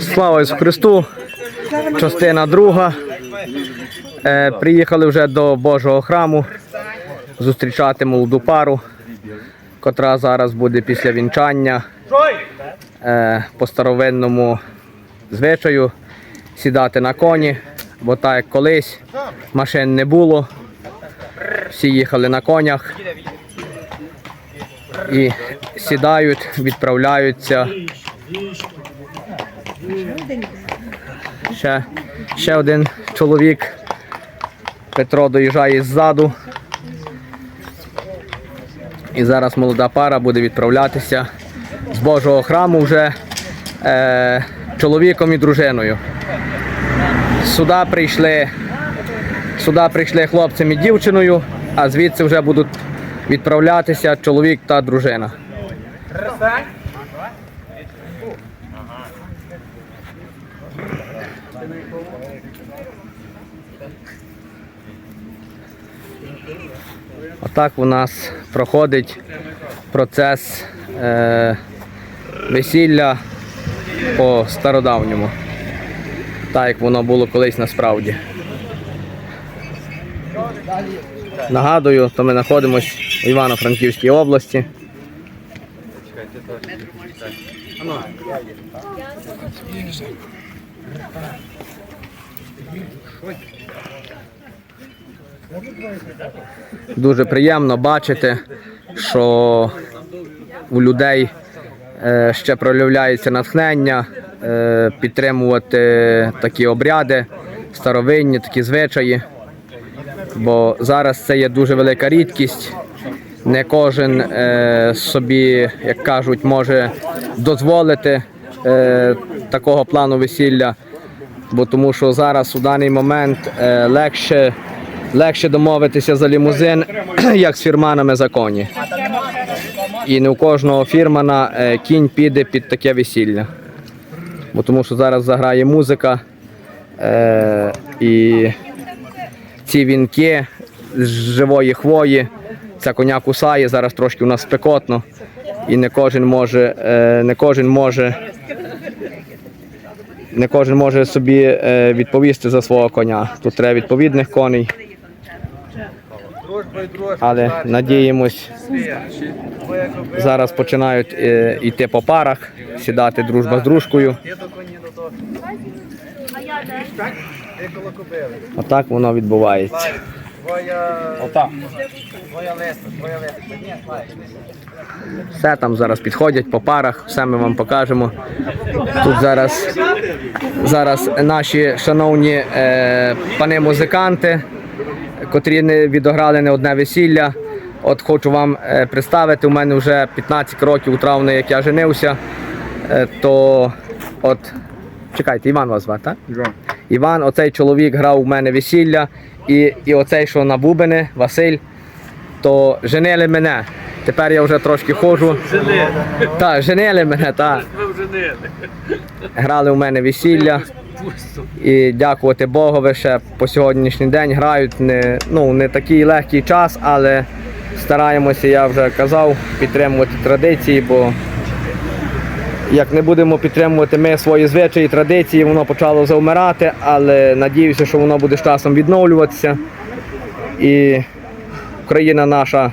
Слава Ісусу Христу! Частина друга. Е, приїхали вже до Божого храму зустрічати молоду пару, котра зараз буде після вінчання е, по старовинному звичаю сідати на коні, бо так як колись машин не було. Всі їхали на конях і сідають, відправляються. Ще, ще один чоловік. Петро доїжджає ззаду. І зараз молода пара буде відправлятися з Божого храму вже е, чоловіком і дружиною. Сюди прийшли, сюди прийшли хлопцем і дівчиною, а звідси вже будуть відправлятися чоловік та дружина. Отак у нас проходить процес е, весілля по стародавньому. Так як воно було колись насправді. Нагадую, то ми знаходимося в Івано-Франківській області. Дуже приємно бачити, що у людей е, ще проявляється натхнення е, підтримувати такі обряди, старовинні, такі звичаї. Бо зараз це є дуже велика рідкість. Не кожен е, собі, як кажуть, може дозволити такого плану весілля, бо тому що зараз у даний момент е, легше, легше домовитися за лімузин, як з фірманами за коні. І не у кожного фірмана е, кінь піде під таке весілля. Бо тому що зараз заграє музика е, і ці вінки з живої хвої. Ця коня кусає, зараз трошки у нас спекотно. І не кожен може, е, не кожен може, не кожен може собі е, відповісти за свого коня. Тут треба відповідних коней. Але надіємось, зараз починають е, йти по парах, сідати дружба з дружкою. Отак воно відбувається. Все там зараз підходять по парах, все ми вам покажемо. Тут зараз, зараз наші шановні е, пани музиканти, котрі не відограли не одне весілля. От хочу вам е, представити, у мене вже 15 років травми, як я женився. Е, то от, чекайте, Іван вас звати, так? Іван, оцей чоловік грав у мене весілля, і, і оцей, що на бубени, Василь, то женили мене. Тепер я вже трошки ходжу. Так, женили мене, так. Грали у мене весілля. І дякувати Богові ще по сьогоднішній день грають не, ну, не такий легкий час, але стараємося, я вже казав, підтримувати традиції, бо як не будемо підтримувати ми свої звичаї, традиції, воно почало завмирати, але надіюся, що воно буде з часом відновлюватися. І Україна наша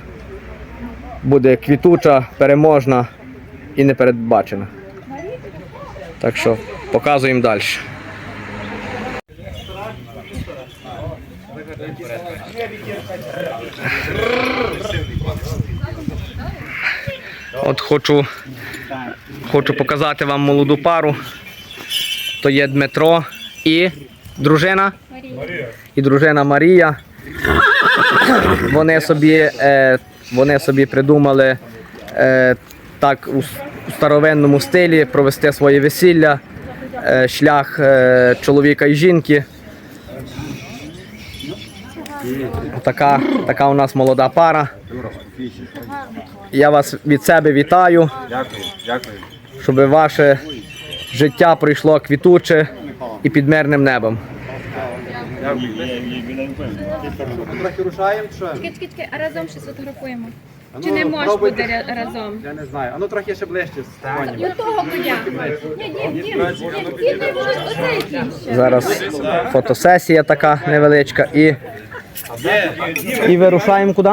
буде квітуча, переможна і непередбачена. Так що показуємо далі. От хочу, хочу показати вам молоду пару. То є Дмитро і дружина. І дружина Марія. Вони собі, е, вони собі придумали е, так у, старовинному стилі провести своє весілля, е, шлях е, чоловіка і жінки. Така, така у нас молода пара. Я вас від себе вітаю, Дякую, дякую. щоб ваше життя пройшло квітуче і під мирним небом. Трохи рушаємо, що? Чекай, чекай, чекай, а разом ще сфотографуємо. Чи не можеш бути ря- разом? Я не знаю. А ну трохи ще ближче з До того коня. Ні, ні, ні, ні, ні, оцей кінь. Зараз фотосесія така невеличка і. І вирушаємо куди?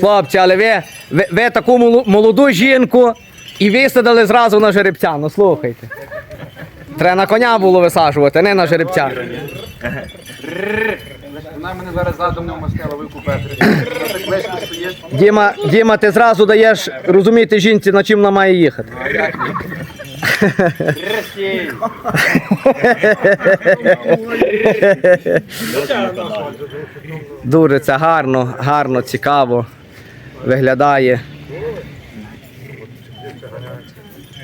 Хлопці, але ви, ви, ви таку молу- молоду жінку і висадили зразу на жеребця. Ну слухайте. Треба на коня було висаджувати, не на жеребця. Вона мене зараз. Діма, Діма, ти зразу даєш розуміти жінці, на чим вона має їхати. Дуже це гарно, гарно, цікаво виглядає.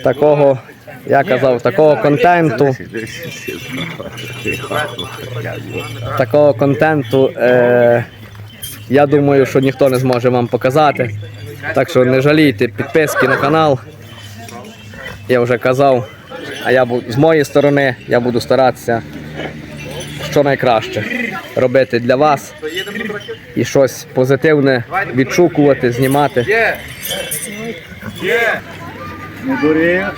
Такого, я казав, такого контенту. Такого контенту. Е, я думаю, що ніхто не зможе вам показати. Так що не жалійте підписки на канал. Я вже казав, а я з моєї сторони я буду старатися що найкраще робити для вас і щось позитивне відшукувати, знімати. Є!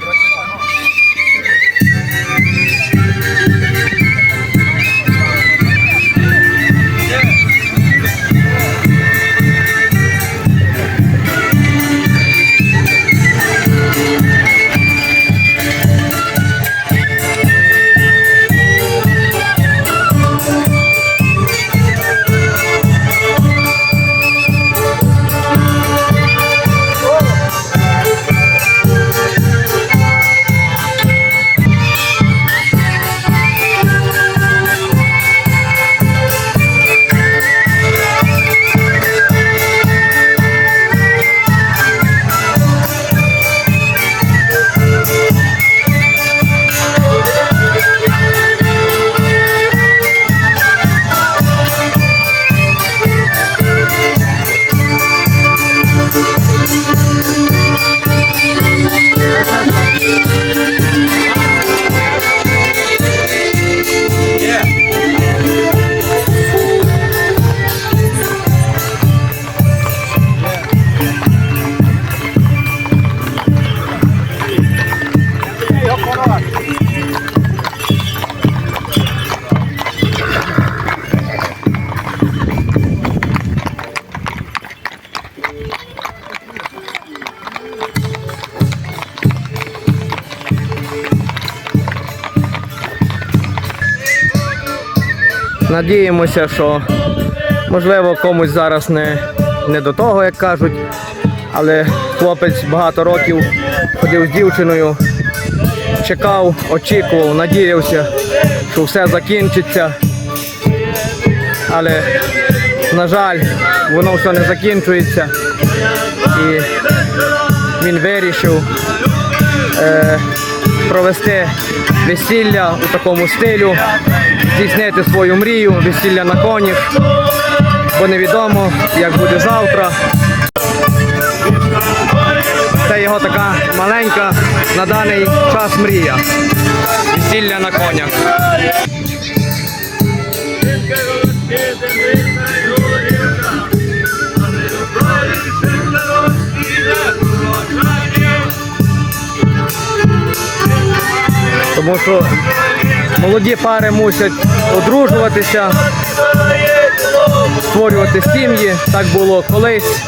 Надіємося, що можливо комусь зараз не, не до того, як кажуть, але хлопець багато років ходив з дівчиною, чекав, очікував, надіявся, що все закінчиться. Але, на жаль, воно все не закінчується. І він вирішив е, провести весілля у такому стилю, здійснити свою мрію, весілля на коні, бо невідомо, як буде завтра. Це його така маленька на даний час мрія. Весілля на конях. Тому що молоді пари мусять одружуватися, створювати сім'ї. Так було колись,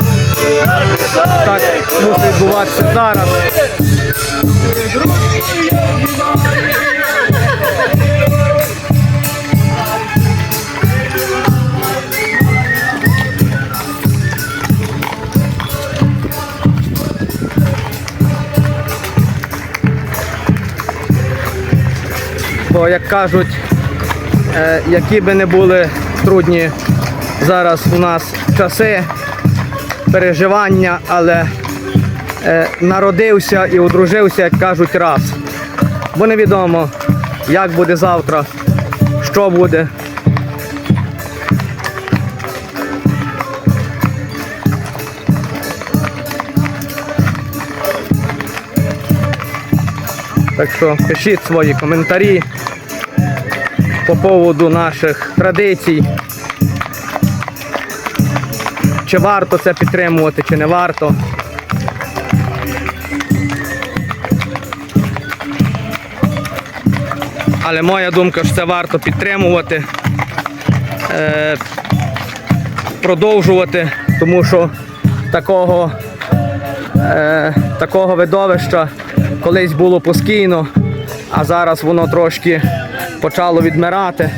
так мусить відбуватися зараз. Бо, як кажуть, е, які би не були трудні зараз у нас часи переживання, але е, народився і одружився, як кажуть, раз. Бо невідомо, як буде завтра, що буде. Так що пишіть свої коментарі. по поводу наших традицій. Чи варто це підтримувати, чи не варто. Але моя думка, що це варто підтримувати, е, продовжувати, тому що такого, е, такого видовища колись було постійно, а зараз воно трошки почало відмирати.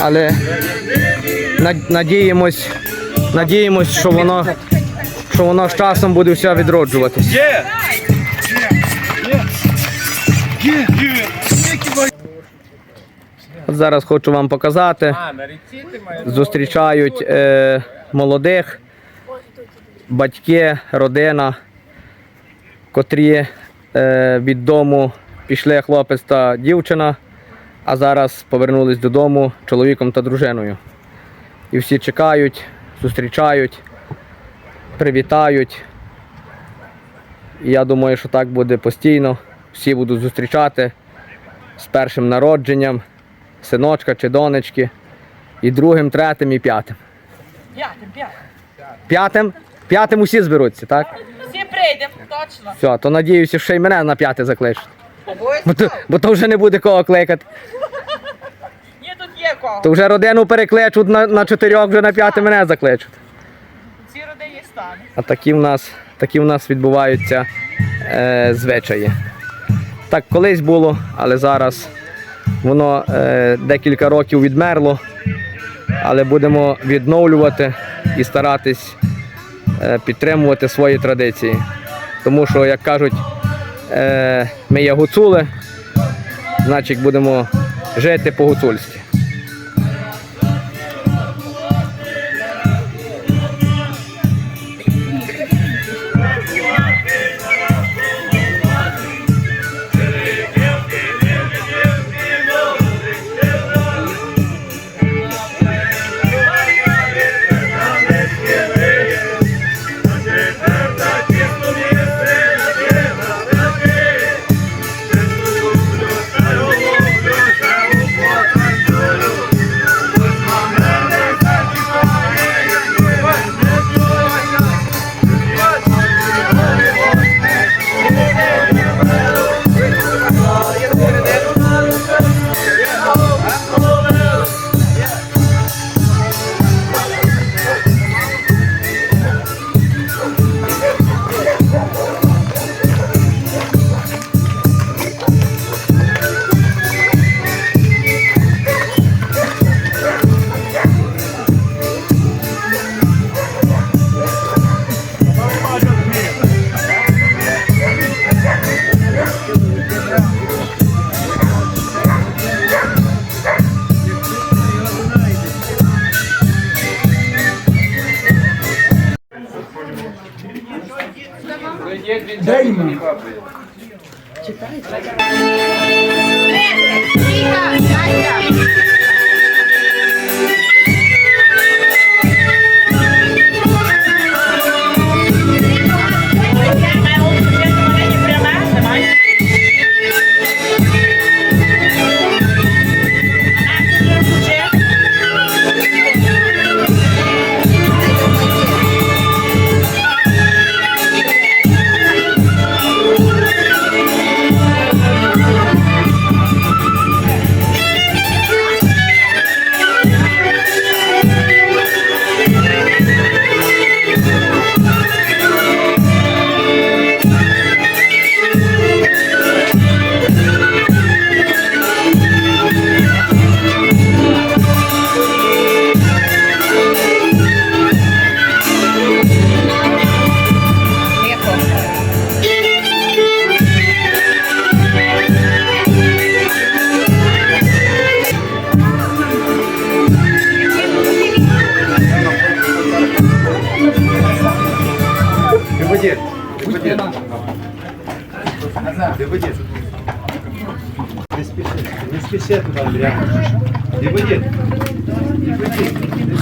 Але надіємось, надіємось, що воно, що воно з часом буде все відроджуватись. От зараз хочу вам показати. Зустрічають е, молодих, батьки, родина, котрі е, від дому пішли хлопець та дівчина, а зараз повернулись додому чоловіком та дружиною. І всі чекають, зустрічають, привітають. І я думаю, що так буде постійно. Всі будуть зустрічати з першим народженням синочка чи донечки, і другим, третім і п'ятим. П'ятим, п'ятим. П'ятим? П'ятим усі зберуться, так? Всі прийдемо, точно. Все, то надіюся, що і мене на п'яте закличуть. Бо то, бо то вже не буде кого кликати. Ні, тут є кого. То вже родину перекличуть на, на чотирьох, вже на п'яте мене закличуть. Ці родині стане. А такі в нас, такі в нас відбуваються е, звичаї. Так колись було, але зараз воно е, декілька років відмерло, але будемо відновлювати і старатись е, підтримувати свої традиції. Тому що, як кажуть, е, ми є гуцули, значить будемо жити daima.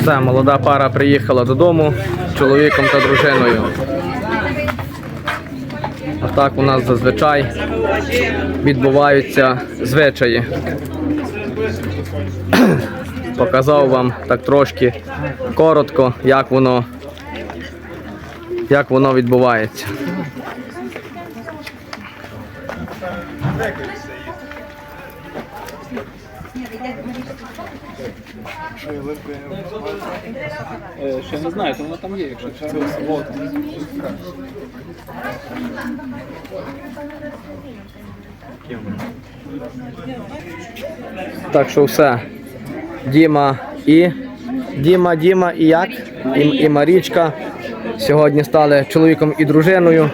Все, молода пара приїхала додому з чоловіком та дружиною. А так у нас зазвичай відбуваються звичаї. Показав вам так трошки коротко, як воно, як воно відбувається. Ще не знаю, то воно там є, якщо це субота. Так що все. Діма і Діма, Діма і як? І, і Марічка сьогодні стали чоловіком і дружиною.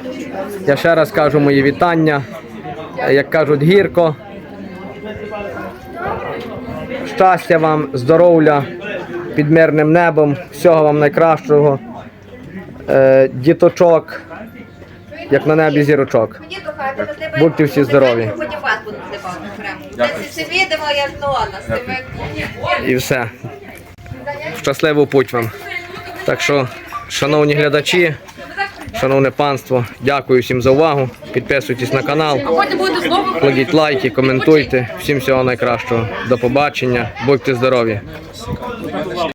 Я ще раз кажу мої вітання. Е, Як кажуть, гірко. Щастя вам, здоров'я під мирним небом, всього вам найкращого. Е, діточок, як на небі зірочок. Будьте всі здорові. І все. Щасливу путь вам. Так що, шановні глядачі, шановне панство, дякую всім за увагу. Підписуйтесь на канал, кладіть лайки, коментуйте. Всім всього найкращого. До побачення, будьте здорові. eksik aldım.